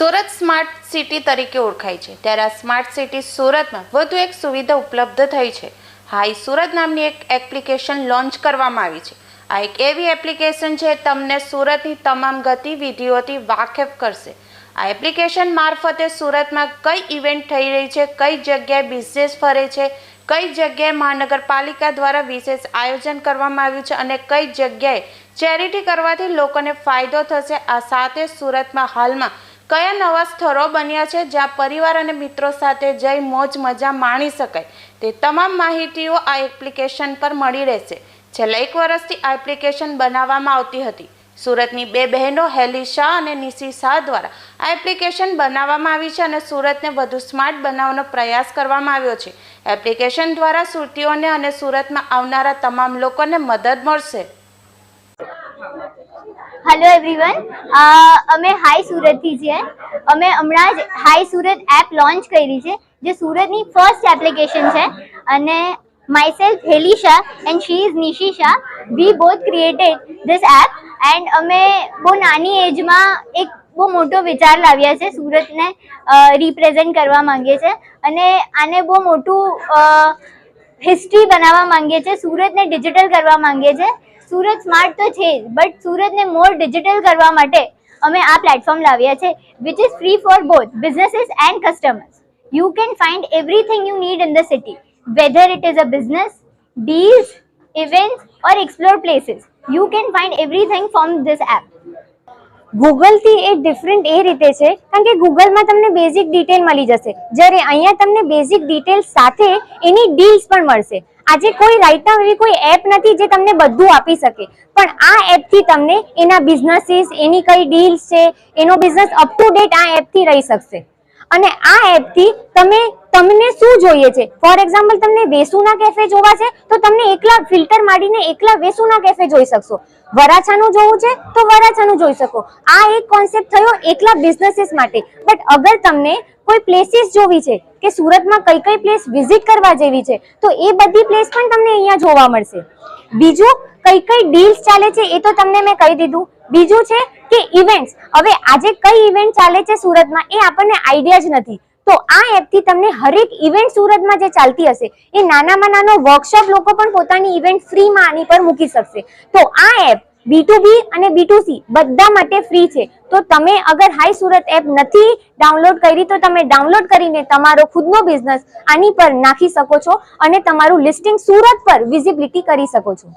Surat smart city તરીકે ઓળખાય છે. ત્યારે આ સ્માર્ટ સિટી સુરતમાં વધુ એક સુવિધા ઉપલબ્ધ થઈ છે. હાઈ સુરત નામની એક એપ્લિકેશન લોન્ચ કરવામાં આવી છે. આ એક એવી એપ્લિકેશન છે, તમને સુરતની તમામ ગતિવિધિઓથી વાકેફ કરશે. આ એપ્લિકેશન મારફતે સુરતમાં કઈ ઇવેન્ટ થઈ રહી છે, કઈ જગ્યાએ બિઝનેસ ફરે છે, કઈ જગ્યાએ મહાનગરપાલિકા દ્વારા વિશેષ આયોજન કરવામાં આવ્યું છે અને કઈ જગ્યાએ ચેરિટી કરવાથી લોકોને ફાયદો થશે, આ સાથે સુરતમાં હાલમાં કયા નવા સ્થળો બન્યા છે જ્યાં પરિવાર અને મિત્રો સાથે જઈ મોજ, મજા માણી શકાય? તે તમામ માહિતીઓ આ એપ્લિકેશન પર મળી રહેશે. છેલ્લા એક વર્ષથી આ એપ્લિકેશન બનાવવામાં આવતી હતી. સુરતની બે બહેનો, હેલી શાહ અને નિશી શાહ દ્વારા આ એપ્લિકેશન બનાવવામાં આવી છે અને સુરતને વધુ સ્માર્ટ બનાવવાનો પ્રયાસ કરવામાં આવ્યો છે. એપ્લિકેશન દ્વારા સુરતીઓને અને સુરતમાં આવનારા તમામ લોકોને મદદ મળશે. હેલો એવરીવન અમે હાઈ સુરતથી છીએ. અમે હમણાં જ હાઈ સુરત એપ લોન્ચ કરી છે, જે સુરતની ફર્સ્ટ એપ્લિકેશન છે. અને myself Helisha and she is Nishisha we both created this app and અમે બહુ નાની એજમાં એક બહુ મોટો વિચાર લાવ્યા છે સુરતને રિપ્રેઝેન્ટ કરવા માંગીએ છીએ અને આને બહુ મોટું હિસ્ટ્રી બનાવવા માંગીએ છીએ સુરતને ડિજિટલ કરવા માંગીએ છીએ સુરત સ્માર્ટ તો છે જ બટ સુરતને મોર ડિજિટલ કરવા માટે અમે આ પ્લેટફોર્મ લાવ્યા છે which is free for both businesses and customers you can find everything you need in the city whether it is a business deals, events or explore places. You can find everything from this app. ગૂગલથી એ different એ રીતે છે કારણ કે ગૂગલમાં તમને basic detail મળી જશે જ્યારે અહીંયા તમને બેઝિક ડિટેલ સાથે એની ડીલ્સ પણ મળશે આજે કોઈ રાઈટ એવી કોઈ એપ નથી જે તમને બધું આપી શકે. પણ આ એપથી તમને એના બિઝનેસીસ એની કઈ ડીલ્સ છે, એનો બિઝનેસ અપ ટુ ડેટ આ એપથી રહી શકશે. અને આ એપથી તમે તમને શું જોઈએ છે? ફોર એક્ઝામ્પલ તમને વેસુના કેફે જોવા છે, તો તમને એકલા ફિલ્ટર મારીને એકલા વેસુના કેફે જોઈ શકશો. વરાછાનું જોવું છે, તો વરાછાનું જોઈ શકો. આ એક કોન્સેપ્ટ થયો એકલા બિઝનેસીસ માટે. બટ અગર તમને કોઈ પ્લેસીસ જોવી છે, કે સુરતમાં કઈ કઈ પ્લેસ વિઝિટ કરવા જેવી છે, તો એ બધી પ્લેસ પણ તમને અહીંયા જોવા મળશે. બીજું, કઈ કઈ ડીલ્સ ચાલે છે, એ તો તમને મેં કહી દીધું. બીજું છે કે ઇવેન્ટ્સ હવે આજે કઈ ઇવેન્ટ ચાલે છે સુરતમાં, એ આપણને આઈડિયા જ નથી. તો આ એપથી તમને હરેક ઇવેન્ટ સુરતમાં જે ચાલતી હશે, એ નાનામાં નાનો વર્કશોપ લોકો પણ પોતાની ઇવેન્ટ ફ્રીમાં આની પર મૂકી શકશે. તો આ એપ બી બી અને બી સી બધા માટે ફ્રી છે. તો તમે અગર હાઈ સુરત એપ નથી ડાઉનલોડ કરી, તો તમે ડાઉનલોડ કરીને તમારો ખુદનો બિઝનેસ આની પર નાખી શકો છો અને તમારું લિસ્ટિંગ સુરત પર વિઝિબિલિટી કરી શકો છો.